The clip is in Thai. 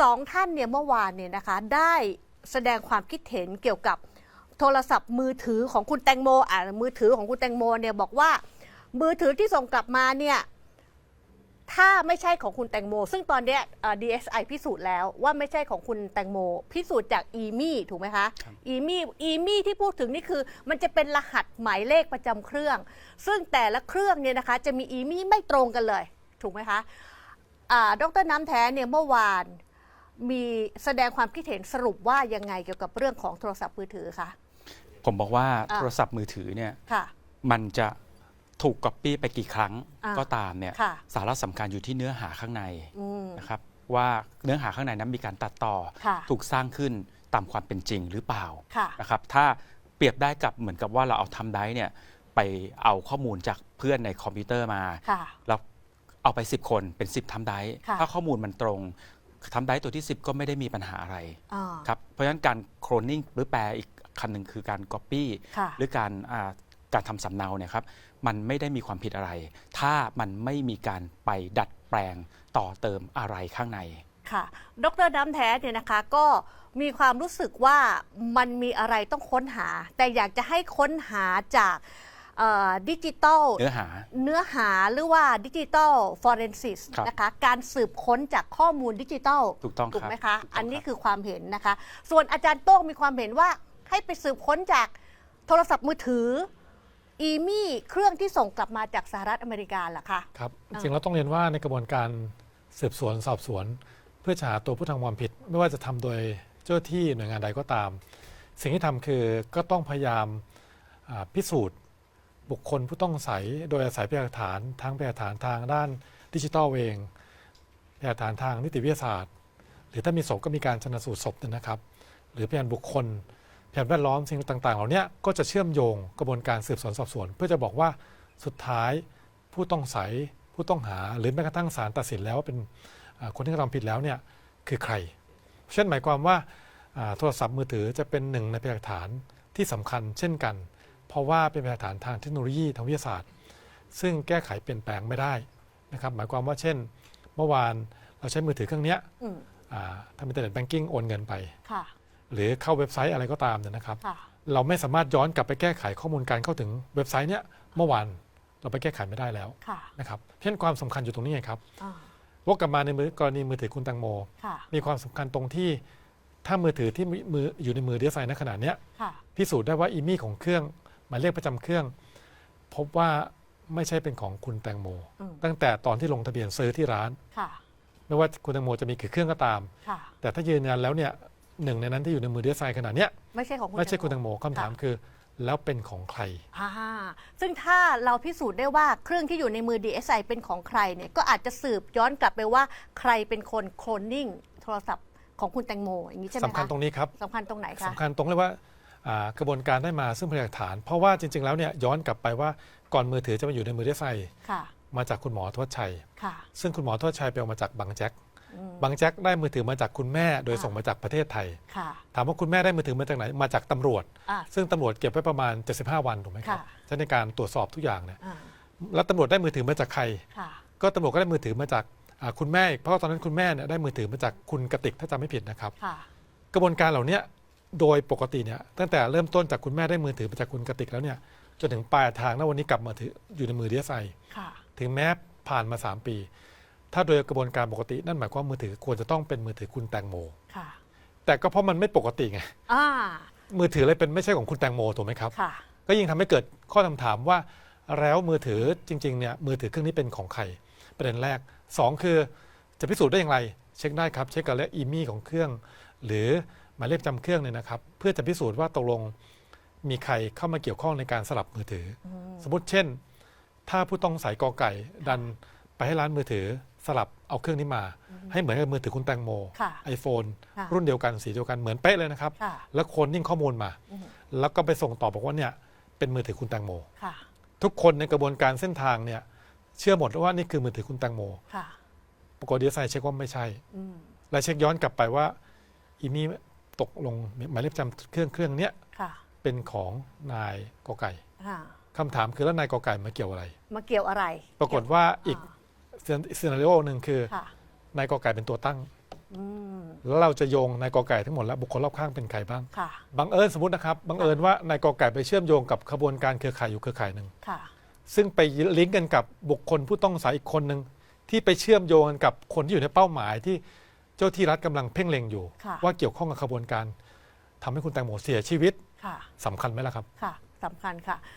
สองท่านเนี่ยเมื่อวานเนี่ยนะคะได้แสดงความคิดเห็นเกี่ยวกับโทรศัพท์มือถือของคุณแตงโมอ่ามือถือของคุณแตงโมเนี่ยบอกว่า มือถือที่ส่งกลับมาเนี่ยถ้าไม่ใช่ของคุณแตงโม ซึ่งตอนเนี้ยเอ่อ DSI พิสูจน์แล้วว่าไม่ใช่ของคุณแตงโม พิสูจน์จากอีมี่ถูกไหมคะครับอีมี่อีมี่ที่พูดถึงนี่คือ มันจะเป็นรหัสหมายเลขประจำเครื่อง ซึ่งแต่ละเครื่องเนี่ยนะคะ จะมีอีมี่ไม่ตรงกันเลย ถูกไหมคะอ่าดรน้ำแท้เนี่ยเมื่อวาน มีแสดงความคิดเห็นสรุปว่ายังไงเกี่ยวกับเรื่องของโทรศัพท์มือถือคะ ผมบอกว่าอะ โทรศัพท์มือถือเนี่ยค่ะ มันจะถูกก๊อปปี้ไปกี่ครั้งอะก็ตามเนี่ยค่ะ สาระสำคัญอยู่ที่เนื้อหาข้างในอืม นะครับว่าเนื้อหาข้างในนั้นมีการตัดต่อ ค่ะ ถูกสร้างขึ้นตามความเป็นจริงหรือเปล่าค่ะ นะครับถ้าเปรียบได้กับเหมือนกับว่าเราเอาทำได้เนี่ยไปเอาข้อมูลจากเพื่อนในคอมพิวเตอร์มา ค่ะ แล้วเอาไป 10 คนเป็น 10ทำได้ค่ะ ถ้าข้อมูลมันตรง ทำได้ตัวที่ 10 ก็ไม่ได้มีปัญหาอะไรอ่า ครับเพราะฉะนั้นการโคลนนิ่งหรือแปลอีกคำหนึ่งคือการก๊อปปี้ค่ะ หรือการอ่าการทำสำเนาเนี่ยครับมันไม่ได้มีความผิดอะไร ถ้ามันไม่มีการไปดัดแปลงต่อเติมอะไรข้างใน ค่ะ ดรน้ำแท้เนี่ยนะคะก็มีความรู้สึกว่ามันมีอะไรต้องค้นหา แต่อยากจะให้ค้นหาจาก ดิจิตอลเนื้อหา เนื้อหาหรือว่าดิจิตอลฟอเรนซิสครับนะคะการสืบค้นจากข้อมูลดิจิตอลถูกต้องถูกครับไหมคะถูกต้องอันนี้รับ คือความเห็นนะคะ ส่วนอาจารย์โต้งมีความเห็นว่าให้ไปสืบค้นจากโทรศัพท์มือถือ อีมี่เครื่องที่ส่งกลับมาจากสหรัฐอเมริกาล่ะคะ ครับอ่าจริงๆเราต้องเรียนว่าในกระบวนการสืบสวนสอบสวน เพื่อจะหาตัวผู้ทำความผิด ไม่ว่าจะทำโดยเจ้าหน้าที่หน่วยงานใดก็ตาม สิ่งที่ทำคือก็ต้องพยายามอ่าพิสูจน์ บุคคลผู้ต้องสงสัยโดยอาศัยพยานหลักฐานทั้งพยานหลักฐานทางด้านดิจิทัลเองพยานหลักฐานทางนิติวิทยาศาสตร์ หรือถ้ามีศพก็มีการชนสูตรศพนยนะครับ หรือพยานบุคคลพยานแวดล้อมสิ่งต่าง ๆ เหล่านี้ก็จะเชื่อมโยงกระบวนการสืบสวนสอบสวน เพื่อจะบอกว่าสุดท้ายผู้ต้องใสผู้ต้องหาหรือแม้กระทั่งศาลตัดสินแล้วว่าเป็นคนที่กระทำผิดแล้วเนี่ยคือใคร เช่นหมายความว่าโทรศัพท์มือถือจะเป็นหนึ่งในพยานหลักฐานที่สำคัญเช่นกัน เพราะว่าเป็นพยานหลักฐานทางเทคโนโลยีทางวิทยาศาสตร์ ซึ่งแก้ไขเปลี่ยนแปลงไม่ได้นะครับหมายความว่าเช่น เมื่อวานเราใช้มือถือเครื่องเนี้ยอืมอ่าทำอินเทอร์เน็ตแบงกิ้งโอนเงินไปค่ะหรือเข้าเว็บไซต์อะไรก็ตามเนี่ยนะครับค่ะเราไม่สามารถย้อนกลับไปแก้ไขข้อมูลการเข้าถึงเว็บไซต์เนี้ยเมื่อวานเราไปแก้ไขไม่ได้แล้วค่ะนะครับเพราะฉะนั้นความสำคัญอยู่ตรงนี้ไงครับอ่าวกกลับมาในมือกรณีมือถือคุณแตังโมค่ะมีความสำคัญตรงที่ถ้ามือถือที่มืออยู่ในมือดีไซน์ณขณะเนี้ยค่ะพิสูจน์ได้ว่าอีมี่ของเครื่องห มายเลขประจำเครื่อง พบว่าไม่ใช่เป็นของคุณแตงโม อืม ตั้งแต่ตอนที่ลงทะเบียนซื้อที่ร้าน ค่ะ ไม่ว่าคุณแตงโมจะมีกี่เครื่องก็ตาม ค่ะ แต่ถ้ายืนยันแล้วเนี่ยหนึ่งในนั้นที่อยู่ในมือดีไซน์ขนาดเนี้ยไม่ใช่ของคุณไม่ใช่คุณแตแตงงโมโมคำถามคือ แล้วเป็นของใคร อ่าซึ่งถ้าเราพิสูจน์ได้ว่าเครื่องที่อยู่ในมือ DSI เป็นของใครเนี่ย ก็อาจจะสืบย้อนกลับไปว่าใครเป็นคนโคลนนิ่งโทรศัพท์ของคุณแตงโมอย่างนี้ใช่ไหมสำคัญคะตรงนี้ครับสำคัญตรงไหนคะสำคัญตรงเลยว่าอ่า กระบวนการได้มาซึ่งพยานหลักฐาน เพราะว่าจริง ๆ แล้วเนี่ยย้อนกลับไปว่าก่อนมือถือจะมาอยู่ในมือดีไซน์ค่ะมาจากคุณหมอทวชชัยค่ะซึ่งคุณหมอทวชชัยไปเอามาจากบางแจ็คอืมบางแจ็คได้มือถือมาจากคุณแม่ โดยค่ะส่งมาจากประเทศไทยค่ะถามว่าคุณแม่ได้มือถือมาจากไหน มาจากตำรวจอ่าซึ่งตำรวจเก็บไว้ประมาณ 75 วันถูกไหมครับค่ะใช้ในการตรวจสอบทุกอย่างเนี่ยอ่าแล้วตำรวจได้มือถือมาจากใครค่ะก็ตำรวจก็ได้มือถือมาจากอ่าคุณแม่อีกเพราะว่าตอนนั้นคุณแม่เนี่ยได้มือถือมาจากคุณกติกถ้าจำไม่ผิดนะครับค่ะกระบวนการเหล่าเนี้ย โดยปกติเนี่ยตั้งแต่เริ่มต้นจากคุณแม่ได้มือถือมาจากคุณกติกแล้วเนี่ยจนถึงปลายทางณวันนี้กลับมาถืออยู่ในมือดีไซน์ค่ะถึงแม้ผ่านมา 3 ปี ถ้าโดยกระบวนการปกตินั่นหมายความว่ามือถือควรจะต้องเป็นมือถือคุณแตงโมค่ะแต่ก็เพราะมันไม่ปกติไงอ่ามือถือเลยเป็นไม่ใช่ของคุณแตงโมถูกไหมครับค่ะก็ยิ่งทำให้เกิดข้อคำถามว่าแล้วมือถือจริงๆเนี่ยมือถือเครื่องนี้เป็นของใครประเด็นแรก 2 คือจะพิสูจน์ได้อย่างไร เช็คได้ครับ เช็คกับเลขอีมี่ของเครื่อง หรือ หมายเลขประจำเครื่องเนี่ยนะครับ เพื่อจะพิสูจน์ว่าตกลงมีใครเข้ามาเกี่ยวข้องในการสลับมือถืออสมมติเช่น ถ้าผู้ต้องสายกอไก่ดันไปให้ร้านมือถือสลับเอาเครื่องนี้มา ให้เหมือนกับมือถือคุณแตงโมค่ะ iPhone ค่ะรุ่นเดียวกันสีเดียวกันเหมือนเป๊ะเลยนะครับ ค่ะ แล้วโคนนิ่งข้อมูลมาอืมแล้วก็ไปส่งต่อบอกว่าเนี่ยเป็นมือถือคุณแตงโม ค่ะ ทุกคนในกระบวนการเส้นทางเนี่ยเชื่อหมดว่านี่คือมือถือคุณแตงโม ค่ะ ปรากฏดีไซน์เช็คว่าไม่ใช่ อืม และเช็คย้อนกลับไปว่าอีนี่ ตกลงหมายเลขประจำเครื่องเครื่องเนี้ยค่ะเป็นของนายกอไก่ค่ะคำถามคือแล้วนายกอไก่มาเกี่ยวอะไร มาเกี่ยวอะไรปรากฏว่าอีกซีนารีโอหนึ่งคือค่ะนายกอไก่เป็นตัวตั้ง อืมแล้วเราจะโยงนายกอไก่ทั้งหมดแล้วบุคคลรอบข้างเป็นใครบ้างค่ะบังเอิญสมมตินะครับบังเอิญว่านายกอไก่ไปเชื่อมโยงกับขบวนการเครือข่ายอยู่เครือข่ายหนึ่งค่ะ ซึ่งไปลิงก์กันกับบุคคลผู้ต้องสงสัยอีกคนหนึ่งที่ไปเชื่อมโยงกันกับคนที่อยู่ในเป้าหมายที่เจ้าที่รัฐกำลังเพ่งเล็งอยู่ค่ะว่าเกี่ยวข้องกับขบวนการทำให้คุณแตงโมเสียชีวิตค่ะสำคัญไหมล่ะครับค่ะสำคัญค่ะ